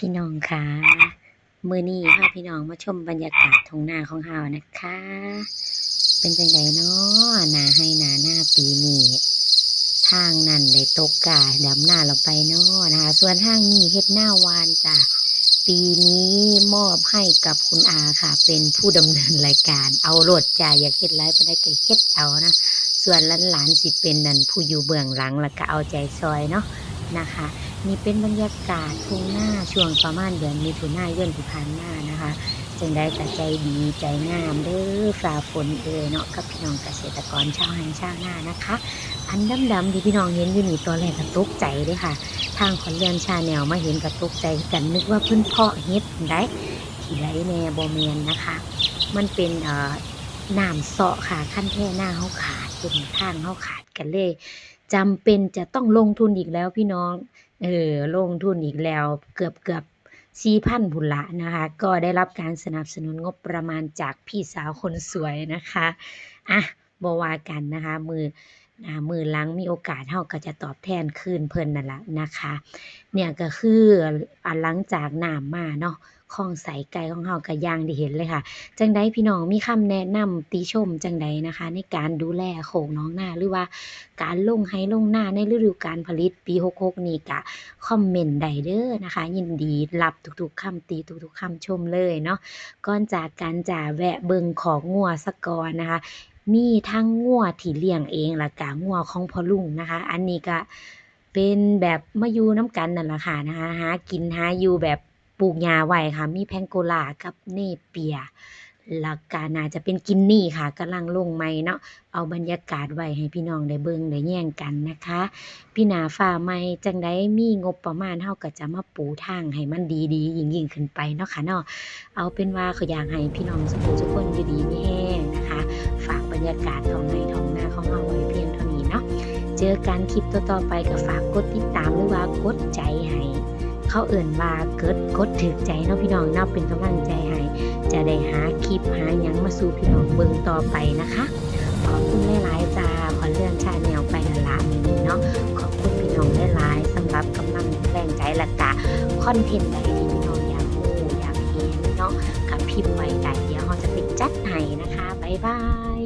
พี่น้องค่ะมื้อนี้พาพี่น้องมาชมบรรยากาศทงนาของเฮานะคะ เป็นจังไดเนาะหนาให้หนาหน้าปีนี้ทางนั่นได้ตกกาดำหน้าเราไปเนาะนะคะ ส่วนทางนี้เฮ็ดหน้าวานจ้ะปีนี้มอบให้กับคุณอาค่ะ เป็นผู้ดำเนินรายการ เอาโลดจ้ะอยากเฮ็ดไรก็ได้ก็เฮ็ดเอานะส่วนหลานๆสิเป็นนั่นผู้อยู่เบื้องหลังแล้วก็เอาใจซอยเนาะนะคะ นี่เป็นบรรยากาศทุ่งหน้าช่วงประมาณเดือนมิถุนายนที่ผ่านมานะคะจึงได้แต่ใจดีใจงามเด้อฝ่าฝนเอ่ยเนาะกับพี่น้องเกษตรกรชาวไร่ชาวนานะคะ อันดำๆที่พี่น้องเห็นอยู่นี่ตัวแรกก็ตกใจเลยค่ะ ทางขอนเรียนชาแนวมาเห็นก็ตกใจกันนึกว่าเพิ่นเพาะเฮ็ดได้ที่ไรแน่บ่แม่นนะคะ มันเป็นเอ่อน้ำเสาะค่ะขั้นแท่หน้าเฮาขาดเป็นทางเฮาขาดกันเลยจำเป็นจะต้องลงทุนอีกแล้วพี่น้อง เออลงทุนอีกแล้วเกือบเกือบสี่พันบุละนะคะ ก็ได้รับการสนับสนุนงบประมาณจากพี่สาวคนสวยนะคะ อะ บว่ากันนะคะ มือมือหลังมีโอกาสเฮาก็จะตอบแทนคืนเพิ่นนั่นละนะคะ เนี่ยก็คืออันหลังจากน้ำมาเนาะคลองใสไก่ของเฮาก็ย่างที่เห็นเลยค่ะ จังใดพี่น้องมีคำแนะนำติชมจังใดนะคะ ในการดูแลโขงน้องหน้าหรือว่าการลงให้ลงหน้าในฤดูการผลิตปี 66 นี้ก็คอมเมนต์ได้เด้อนะคะ ยินดีรับทุกๆคำติทุกๆคำชมเลยเนาะก่อนจากกันจะแวะเบิงของงัวสะกอนนะคะ มีทั้งงัวที่เลี้ยงเองและก็งัวของพ่อลุงนะคะ อันนี้ก็เป็นแบบมาอยู่น้ำกันนั่นแหละค่ะนะคะ หากินหาอยู่แบบปลูกหญ้าไว้ค่ะ มีแพงโกลากับเนเปียแล้วก็น่าจะเป็นกินนี่ค่ะกำลังลงใหม่เนาะเอาบรรยากาศไว้ให้พี่น้องได้เบิ่งได้แย่งกันนะคะ พี่นาฟ้าใหม่จังได้มีงบประมาณเฮาก็จะมาปูทางให้มันดีๆยิ่งๆขึ้นไปเนาะค่ะเนาะเอาเป็นว่าขาอยากให้พี่น้องสุขทุกคนอยู่ดีมีแห้ง รรยากาศท้องไร่ท้องนาของเฮาไว้เพียงเท่านี้เนาะเจอกันคลิปต่อๆไปก็ฝากกดติดตามหรือว่ากดใจให้เขาเอิ่นว่าเกิดกดถึกใจเนาะพี่น้องเนาะเป็นกำลังใจให้จะได้หาคลิปหายังมาสู่พี่น้องเบิ่งต่อไปนะคะขอบคุณหลายๆจ้าขอเลื่อนชาแนวไปละละมีเนาะขอบคุณพี่น้องหลายๆสำหรับกำลังแรงใจละกะคอนเทนต์ใดที่พี่น้องอยากรู้อยากเห็นเนาะกับพิมพ์ไว้ได้เดี๋ยวเราจะไปจัดให้นะคะบ๊ายบาย